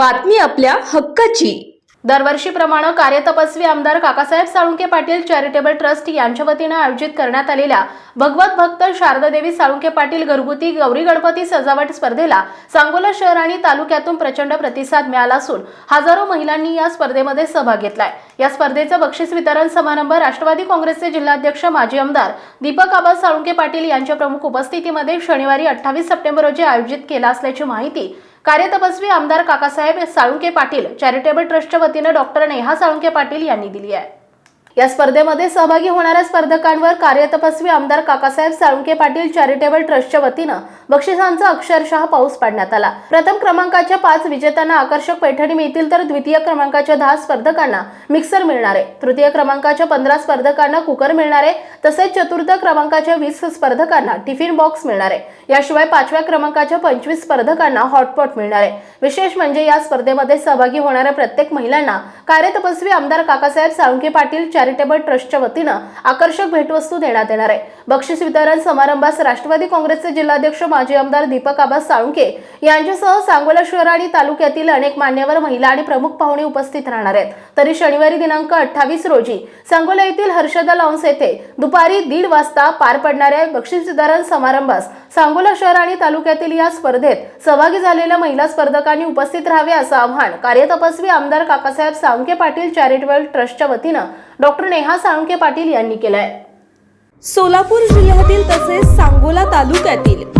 बातमी आपल्या हक्काची. दरवर्षीप्रमाणे कार्यतपस्वी आमदार काकासाहेब साळुंके पाटील चॅरिटेबल ट्रस्ट यांच्या वतीनं आयोजित करण्यात आलेल्या भगवत भक्त शारदादेवी साळुंके पाटील घरगुती गौरी गणपती सजावट स्पर्धेला सांगोला शहर आणि तालुक्यातून प्रचंड प्रतिसाद मिळाला असून हजारो महिलांनी या स्पर्धेमध्ये सहभाग घेतलाय. या स्पर्धेचं बक्षीस वितरण समारंभ राष्ट्रवादी काँग्रेसचे जिल्हाध्यक्ष माजी आमदार दीपक आबा साळुंके पाटील यांच्या प्रमुख उपस्थितीमध्ये शनिवारी अठ्ठावीस सप्टेंबर रोजी आयोजित केला असल्याची माहिती कार्यतपस्वी आमदार काकासाहेब साळुंके पाटील चॅरिटेबल ट्रस्टच्या वतीनं डॉक्टर नेहा साळुंके पाटील यांनी दिली आहे. या स्पर्धेमध्ये सहभागी होणाऱ्या स्पर्धकांवर कार्यतपस्वी आमदार काकासाहेब साळुंके पाटील चॅरिटेबल ट्रस्टच्या वतीनं बक्षिसांचा अक्षरशः पाऊस पाडण्यात आला. प्रथम क्रमांकाच्या पाच विजेत्यांना आकर्षक पैठणी मिळतील तर द्वितीय क्रमांकाच्या दहा स्पर्धकांना मिक्सर मिळणार. आहे तृतीय क्रमांकाच्या पंधरा स्पर्धकांना कुकर मिळणार. आहे तसेच चतुर्थ क्रमांकाच्या वीस स्पर्धकांना टिफिन बॉक्स मिळणार. आहे याशिवाय पाचव्या क्रमांकाच्या पंचवीस स्पर्धकांना हॉटपॉट मिळणार. आहे विशेष म्हणजे या स्पर्धेमध्ये सहभागी होणाऱ्या प्रत्येक महिलांना कार्यतपस्वी आमदार काकासाहेब साळुंके पाटील चॅरिटेबल ट्रस्टच्या वतीनं आकर्षक भेटवस्तू देण्यात येणार आहे. बक्षीस वितरण समारंभास राष्ट्रवादी काँग्रेसचे जिल्हाध्यक्ष माजी आमदार दीपक आबा साळुंके यांच्यासह सांगोला शहर आणि तालुक्यातील अनेक मान्यवर महिला आणि प्रमुख पाहुणे उपस्थित राहणार आहेत. तरी शनिवारी दिनांक अठ्ठावीस रोजी सांगोला येथील हर्षदा लॉन्स येथे दुपारी दीड वाजता पार पडणाऱ्या बक्षीस वितरण समारंभास सांगोला शहर आणि तालुक्यातील या स्पर्धेत सहभागी झालेल्या महिला स्पर्धकांनी उपस्थित राहावे असं आव्हान कार्यतपस्वी आमदार काकासाहेब साळुंके पाटील चॅरिटेबल ट्रस्टच्या वतीनं डॉक्टर नेहा साळुंके पाटील यांनी केलंय. सोलापूर जिल्ह्यातील तसेच सांगोला तालुक्यातील